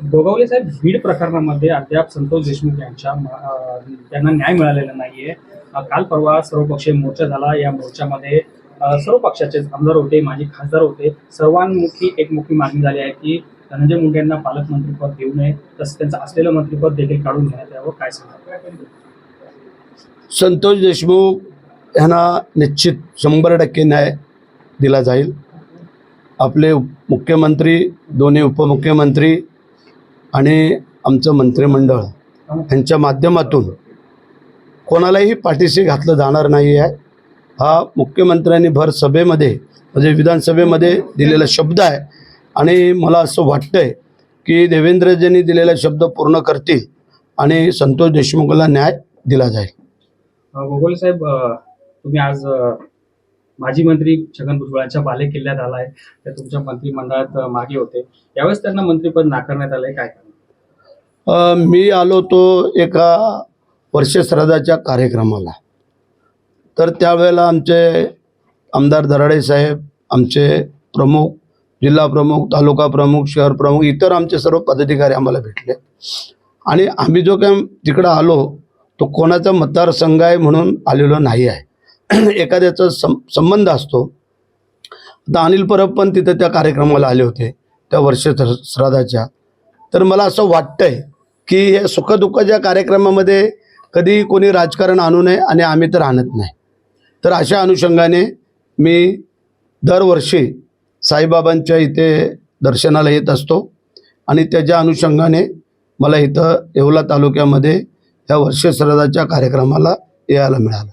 गोगावले साहेब भीड प्रकरणामध्ये अद्याप संतोष देशमुख यांच्या त्यांना न्याय मिळालेला नाहीये. काल परवा सर्वपक्षीय मोर्चा झाला. या मोर्चामध्ये सर्व पक्षाचे आमदार होते माजी खासदार होते. सर्वांमुखी एकमुखी मागणी झाली आहे की धनंजय मुंडे यांना पालकमंत्रीपद देऊ नये. तसं त्यांचं असलेलं मंत्रीपद देखील काढून घेण्यात यावं. काय सांगा संतोष देशमुख यांना निश्चित शंभर टक्के न्याय दिला जाईल. आपले मुख्यमंत्री दोन्ही उपमुख्यमंत्री आणि आमचं मंत्रिमंडळ यांच्या माध्यमातून कोणालाही पाठीशी घातलं जाणार नाही आहे. हा मुख्यमंत्र्यांनी भर सभेमध्ये म्हणजे विधानसभेमध्ये दिलेला शब्द आहे. आणि मला असं वाटतंय की देवेंद्रजींनी दिलेला शब्द पूर्ण करतील आणि संतोष देशमुखला न्याय दिला जाईल. गोगोल साहेब तुम्ही आज माजी मंत्री छगन भुजबळांच्या बाले किल्ल्यात आलाय. ते तुमच्या मंत्रिमंडळात मागे होते. यावेळेस त्यांना मंत्रिपद नाकारण्यात आलंय. काय मी आलो तो एका वर्षश्राद्धाच्या कार्यक्रमाला. तर त्यावेळेला आमचे आमदार दराडे साहेब आमचे प्रमुख जिल्हा प्रमुख तालुका प्रमुख शहर प्रमुख इतर आमचे सर्व पदाधिकारी आम्हाला भेटले. आणि आम्ही जो काय तिकडं आलो तो कोणाचा मतदारसंघ आहे म्हणून आलेलो नाही आहे. एखाद्याचा सं संबंध असतो. आता अनिल परब पण तिथं त्या कार्यक्रमाला आले होते त्या वर्ष श्राद्धाच्या तर मला असं वाटतंय की या सुखदुःखाच्या कार्यक्रमामध्ये कधी कोणी राजकारण आणू नये आणि आम्ही तर आणत नाही. तर अशा अनुषंगाने मी दरवर्षी साईबाबांच्या इथे दर्शनाला येत असतो आणि त्याच्या अनुषंगाने मला इथं येवला तालुक्यामध्ये या वर्षश्रद्धाच्या कार्यक्रमाला यायला मिळालं.